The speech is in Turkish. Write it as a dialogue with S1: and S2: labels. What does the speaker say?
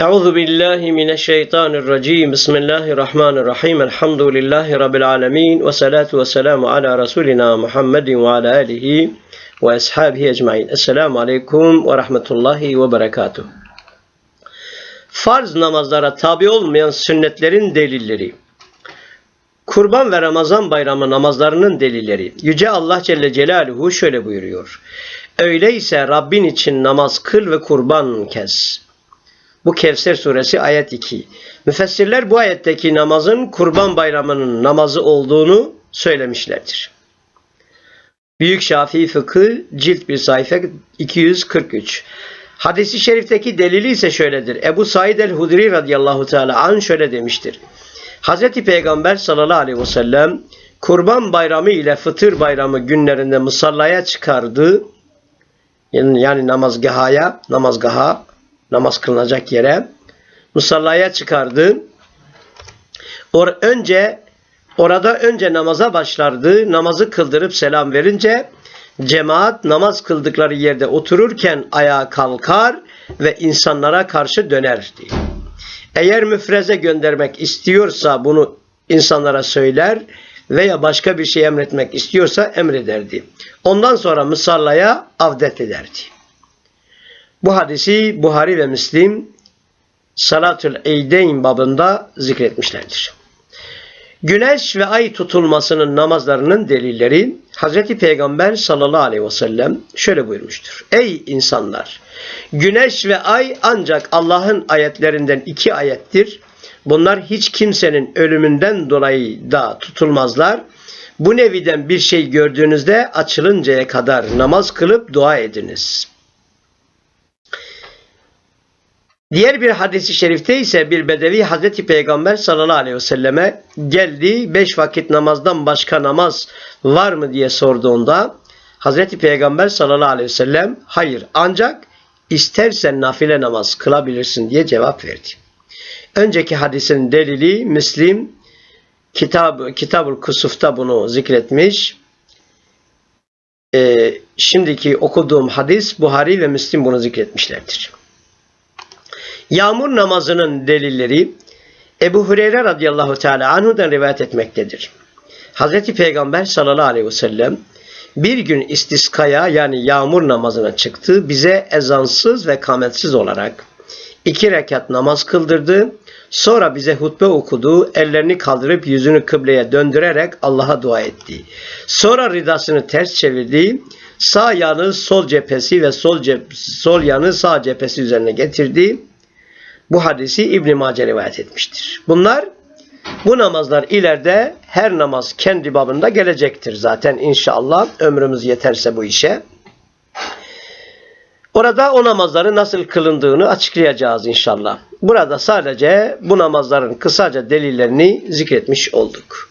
S1: Euzu billahi mineşşeytanirracim. Bismillahirrahmanirrahim. Elhamdülillahi rabbil alamin ve salatu vesselamu ala rasulina Muhammedin ve ala alihi ve ashabihi ecmaîn. Esselamu aleyküm ve rahmetullahi ve berekatuh. Farz namazlara tabi olmayan sünnetlerin delilleri. Kurban ve Ramazan bayramı namazlarının delilleri. Yüce Allah Celle Celaluhu şöyle buyuruyor. Öyleyse Rabbin için namaz kıl ve kurban kes. Bu Kevser suresi ayet 2. Müfessirler bu ayetteki namazın kurban bayramının namazı olduğunu söylemişlerdir. Büyük Şafii Fıkı cilt bir sayfa 243. Hadisi şerifteki delili ise şöyledir. Ebu Said el-Hudri radıyallahu teala an şöyle demiştir. Hazreti Peygamber sallallahu aleyhi ve sellem kurban bayramı ile fıtır bayramı günlerinde musallaya çıkardı. Yani, yani namazgahaya, namazgaha, namaz kılınacak yere musallaya çıkardı. Or önce orada önce namaza başlardı. Namazı kıldırıp selam verince cemaat namaz kıldıkları yerde otururken ayağa kalkar ve insanlara karşı dönerdi. Eğer müfreze göndermek istiyorsa bunu insanlara söyler veya başka bir şey emretmek istiyorsa emrederdi. Ondan sonra musallaya avdet ederdi. Bu hadisi Buhari ve Müslim Salatül Eydeyn babında zikretmişlerdir. Güneş ve ay tutulmasının namazlarının delilleri Hz. Peygamber sallallahu aleyhi ve sellem şöyle buyurmuştur. Ey insanlar! Güneş ve ay ancak Allah'ın ayetlerinden iki ayettir. Bunlar hiç kimsenin ölümünden dolayı da tutulmazlar. Bu neviden bir şey gördüğünüzde açılıncaya kadar namaz kılıp dua ediniz. Diğer bir hadisi şerifte ise bir bedevi Hazreti Peygamber sallallahu aleyhi ve selleme geldi. Beş vakit namazdan başka namaz var mı diye sorduğunda Hazreti Peygamber sallallahu aleyhi ve sellem hayır ancak istersen nafile namaz kılabilirsin diye cevap verdi. Önceki hadisin delili Müslim kitab Kitabul Kusuf'ta bunu zikretmiş. Ee, şimdiki okuduğum hadis Buhari ve Müslim bunu zikretmişlerdir. Yağmur namazının delilleri Ebu Hureyre radıyallahu teala anhudan rivayet etmektedir. Hazreti Peygamber sallallahu aleyhi ve sellem bir gün istiskaya yani yağmur namazına çıktı. Bize ezansız ve kametsiz olarak iki rekat namaz kıldırdı. Sonra bize hutbe okudu. Ellerini kaldırıp yüzünü kıbleye döndürerek Allah'a dua etti. Sonra ridasını ters çevirdi. Sağ yanı sol cephesi ve sol, cep sol yanı sağ cephesi üzerine getirdi. Bu hadisi İbn Mace rivayet etmiştir. Bunlar bu namazlar ileride her namaz kendi babında gelecektir zaten inşallah ömrümüz yeterse bu işe. Orada o namazların nasıl kılındığını açıklayacağız inşallah. Burada sadece bu namazların kısaca delillerini zikretmiş olduk.